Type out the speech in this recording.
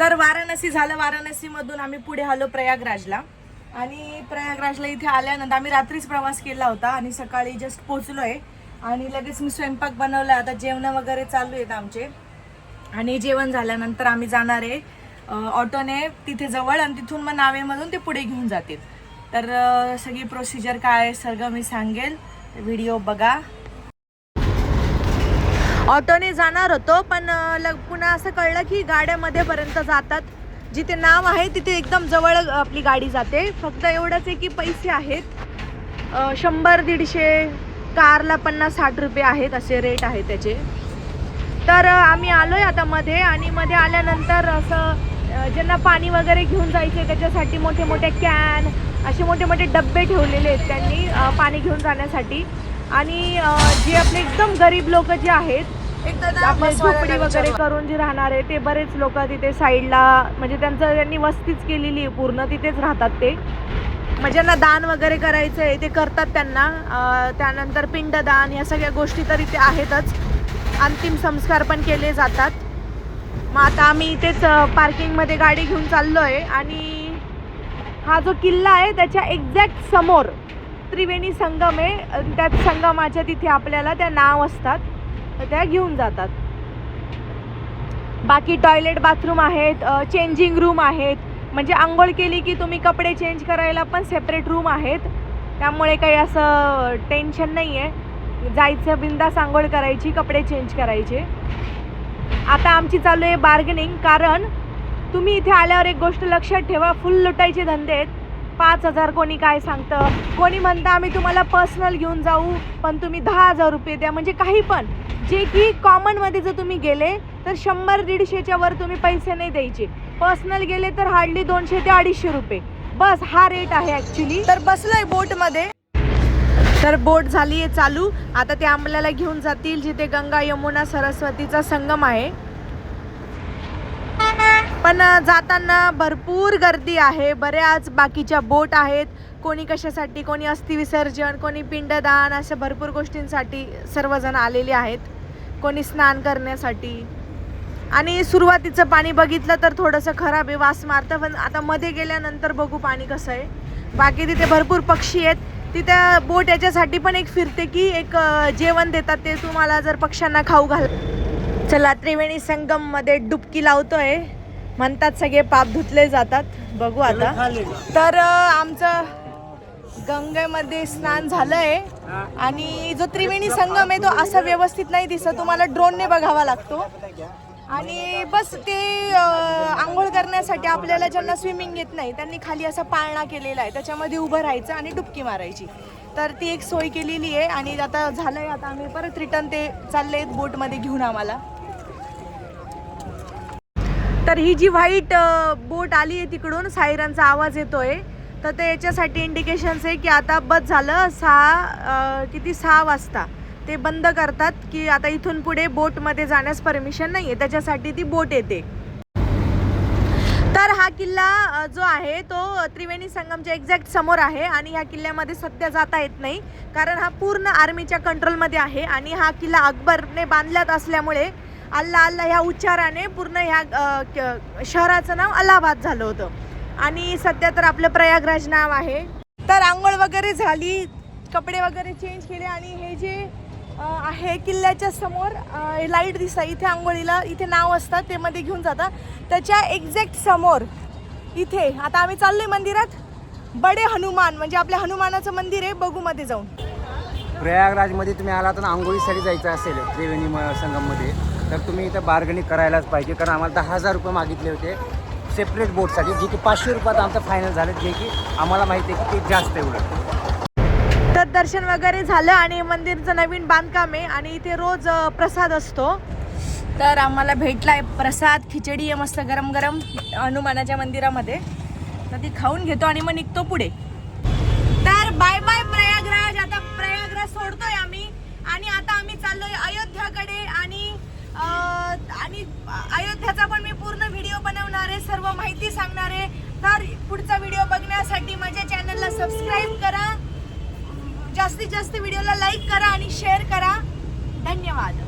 तर वाराणसी झालं वाराणसीमधून आम्ही पुढे आलो प्रयागराजला. आणि प्रयागराजला इथे आल्यानंतर आम्ही रात्रीच प्रवास केला होता आणि सकाळी जस्ट पोहोचलोय. आणि लगेच मी स्वयंपाक बनवला आता जेवण वगैरे चालू आहेत आमचे. आणि जेवण झाल्यानंतर आम्ही जाणार आहे ऑटोने तिथे जवळ आणि तिथून मग नावेमधून ते पुढे घेऊन जातील. तर सगळी प्रोसिजर काय आहे सगळं मी सांगेल. व्हिडिओ बघा. ऑटोने जाणार होतो पण लग पुन्हा असं कळलं की गाड्या मध्येपर्यंत जातात. जिथे नाव आहे तिथे एकदम जवळ आपली गाडी जाते. फक्त एवढंच आहे की पैसे आहेत. शंभर दीडशे कारला पन्नास साठ रुपये आहेत असे रेट आहे त्याचे. तर आम्ही आम्ही आलोय आता मध्ये आणि मध्ये आल्यानंतर असं ज्यांना पाणी वगैरे घेऊन जायचे त्याच्यासाठी मोठे मोठे कॅन असे मोठे मोठे डब्बे ठेवलेले आहेत त्यांनी पाणी घेऊन जाण्यासाठी. आणि जे आपले एकदम गरीब लोक जे आहेत आपले झोपडी वगैरे करून जे राहणार आहे ते बरेच लोक तिथे साईडला म्हणजे त्यांचं त्यांनी वस्तीच केलेली आहे पूर्ण तिथेच राहतात ते. म्हणजे ज्यांना दान वगैरे करायचं आहे ते करतात त्यांना. त्यानंतर पिंडदान या सगळ्या गोष्टी तर इथे आहेतच. अंतिम संस्कार पण केले जातात. मग आता आम्ही इथेच पार्किंगमध्ये गाडी घेऊन चाललो आहे आणि हा जो किल्ला आहे त्याच्या एक्झॅक्ट समोर त्रिवेणी संगम आहे. त्या संगमाच्या तिथे आपल्याला त्या नाव असतात. तर त्या घेऊन जातात. बाकी टॉयलेट बाथरूम आहेत चेंजिंग रूम आहेत. म्हणजे आंघोळ केली की तुम्ही कपडे चेंज करायला पण सेपरेट रूम आहेत. त्यामुळे काही असं टेन्शन नाही आहे जायचं बिंदास आंघोळ करायची कपडे चेंज करायचे. आता आमची चालू आहे बार्गेनिंग कारण तुम्ही इथे आल्यावर एक गोष्ट लक्षात ठेवा फुल लुटायचे धंदे आहेत. पाच हजार कोणी काय सांगतं? कोणी म्हणतं आम्ही तुम्हाला पर्सनल घेऊन जाऊ पण तुम्ही दहा हजार रुपये द्या. म्हणजे काही पण. जे की कॉमनमध्ये जर तुम्ही गेले तर शंभर दीडशेच्या वर तुम्ही पैसे नाही द्यायचे. पर्सनल गेले तर हार्डली दोनशे ते अडीचशे रुपये. बस हा रेट आहे ॲक्च्युली तर बसलोय बोटमध्ये. तर बोट झाली आहे चालू. आता ते आंबल्याला घेऊन जातील जिथे गंगा यमुना सरस्वतीचा संगम आहे. पण जाताना भरपूर गर्दी आहे. बऱ्याच बाकीच्या बोट आहेत. कोणी कशासाठी कोणी अस्थिविसर्जन कोणी पिंडदान अशा भरपूर गोष्टींसाठी सर्वजण आलेले आहेत. कोणी स्नान करण्यासाठी. आणि सुरुवातीचं पाणी बघितलं तर थोडंसं खराब आहे वास मारतं पण आता मध्ये गेल्यानंतर बघू पाणी कसं आहे. बाकी तिथे भरपूर पक्षी आहेत. तिथे बोट याच्यासाठी पण एक फिरते की एक जेवण देतात ते तुम्हाला जर पक्ष्यांना खाऊ घाल चला त्रिवेणी संगममध्ये डुबकी लावतोय. म्हणतात सगळे पाप धुतले जातात. बघू आता. तर आमचं गंगेमध्ये स्नान झालंय आणि जो त्रिवेणी संगम आहे तो असा व्यवस्थित नाही दिसत. तुम्हाला ड्रोनने बघावा लागतो. आणि बस ते आंघोळ करण्यासाठी आपल्याला ज्यांना स्विमिंग येत नाही त्यांनी खाली असा पाळणा केलेला आहे. त्याच्यामध्ये उभं राहायचं आणि डुबकी मारायची. तर ती एक सोय केलेली आहे आणि आता झालंय आता आम्ही परत रिटर्न ते चालले बोटमध्ये घेऊन आम्हाला. तर ही जी व्हाईट बोट आली आहे तिकडून सायरनचा आवाज येतोय. तर ते याच्यासाठी इंडिकेशन्स आहे की आता बस झालं सहा किती? सहा वाजता. ते बंद करतात की आता इथून पुढे बोटमध्ये जाण्यास परमिशन नाही आहे त्याच्यासाठी ती बोट येते. तर हा किल्ला जो आहे तो त्रिवेणी संगमच्या एक्झॅक्ट समोर आहे आणि ह्या किल्ल्यामध्ये सध्या जाता येत नाही. कारण हा पूर्ण आर्मीच्या कंट्रोलमध्ये आहे आणि हा किल्ला अकबरने बांधल्यात असल्यामुळे अल्ला अल्ला ह्या उच्चाराने पूर्ण ह्या क- शहराचं नाव अलाहाबाद झालं होतं. आणि सध्या तर आपलं प्रयागराज नाव आहे. तर आंघोळ वगैरे झाली कपडे वगैरे चेंज केले आणि हे जे आहे किल्ल्याच्या समोर लाइट दिसतात इथे आंघोळीला इथे नाव असतात ते मध्ये घेऊन जातात त्याच्या एक्झॅक्ट समोर इथे आता आम्ही चाललोय मंदिरात बडे हनुमान म्हणजे आपल्या हनुमानाचं मंदिर आहे बघू मध्ये जाऊन. प्रयागराजमध्ये तुम्ही आला तर आंघोळीसाठी जायचं असेल त्रिवेणी म- संगममध्ये तर तुम्ही इथं बार्गनिंग करायलाच पाहिजे कारण आम्हाला दहा हजार रुपये मागितले होते. सेपरेट बोटसाठी जे की पाचशे रुपयात आमचं फायनल झालं जे की आम्हाला माहिती आहे की ते जास्त एवढं तर दर्शन वगैरे झालं आणि मंदिरचं नवीन बांधकाम आहे आणि इथे रोज अ, प्रसाद असतो. तर आम्हाला भेटलाय प्रसाद खिचडी आहे मस्त गरम गरम हनुमानाच्या मंदिरामध्ये. तर ती खाऊन घेतो आणि मग निघतो पुढे. तर बाय बाय प्रयागराज आता प्रयागराज सोडतोय आम्ही आणि आता आम्ही चाललोय अयोध्याकडे आणि अं, आणि अयोध्याचा पण मी पूर्ण व्हिडिओ बनवणार आहे सर्व माहिती सांगणार आहे. तर पुढचा व्हिडिओ बघण्यासाठी माझ्या चॅनलला सबस्क्राईब करा. जास्तीत जास्त व्हिडिओला लाईक करा आणि शेअर करा. धन्यवाद.